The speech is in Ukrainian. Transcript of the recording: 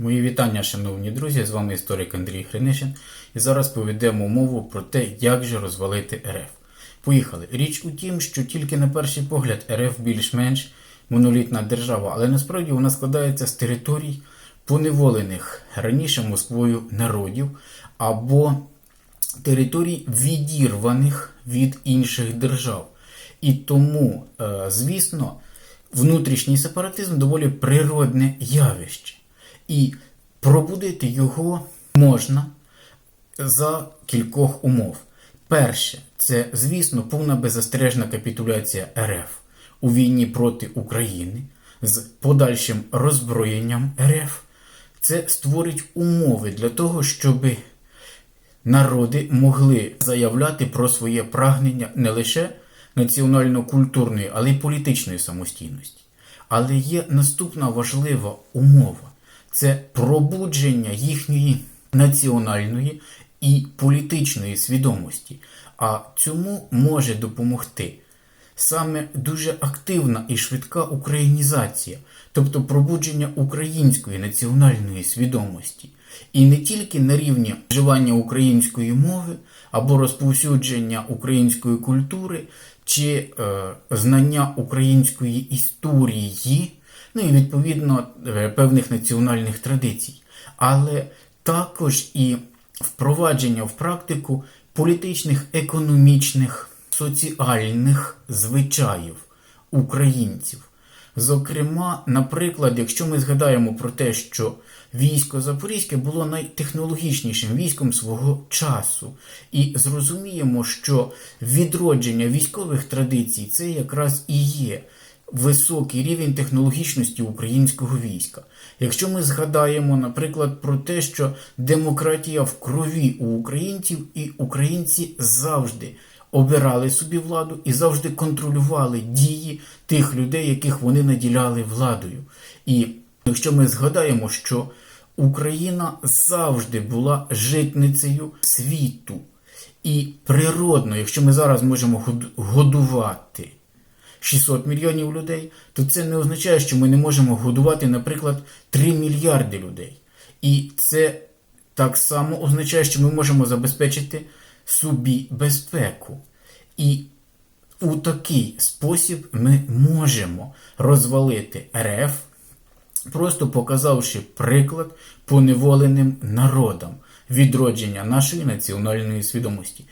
Мої вітання, шановні друзі, з вами історик Андрій Хринишин. І зараз поведемо мову про те, як же розвалити РФ. Поїхали. Річ у тім, що тільки на перший погляд РФ більш-менш монолітна держава, але насправді вона складається з територій поневолених раніше Москвою народів або територій відірваних від інших держав. І тому, е, звісно, внутрішній сепаратизм доволі природне явище. І пробудити його можна за кількох умов. Перше, це, звісно, повна беззастережна капітуляція РФ у війні проти України з подальшим роззброєнням РФ. Це створить умови для того, щоб народи могли заявляти про своє прагнення не лише національно-культурної, але й політичної самостійності. Але є наступна важлива умова це пробудження їхньої національної і політичної свідомості. А цьому може допомогти саме дуже активна і швидка українізація, тобто пробудження української національної свідомості. І не тільки на рівні вживання української мови або розповсюдження української культури чи е, знання української історії, ну і відповідно е, певних національних традицій, але також і впровадження в практику політичних, економічних, соціальних звичаїв українців. Зокрема, наприклад, якщо ми згадаємо про те, що військо Запорізьке було найтехнологічнішим військом свого часу, і зрозуміємо, що відродження військових традицій це якраз і є високий рівень технологічності українського війська. Якщо ми згадаємо, наприклад, про те, що демократія в крові у українців, і українці завжди обирали собі владу і завжди контролювали дії тих людей, яких вони наділяли владою. І якщо ми згадаємо, що Україна завжди була житницею світу. І природно, якщо ми зараз можемо годувати 600 мільйонів людей, то це не означає, що ми не можемо годувати, наприклад, 3 мільярди людей. І це так само означає, що ми можемо забезпечити собі безпеку. І у такий спосіб ми можемо розвалити РФ, просто показавши приклад поневоленим народам відродження нашої національної свідомості.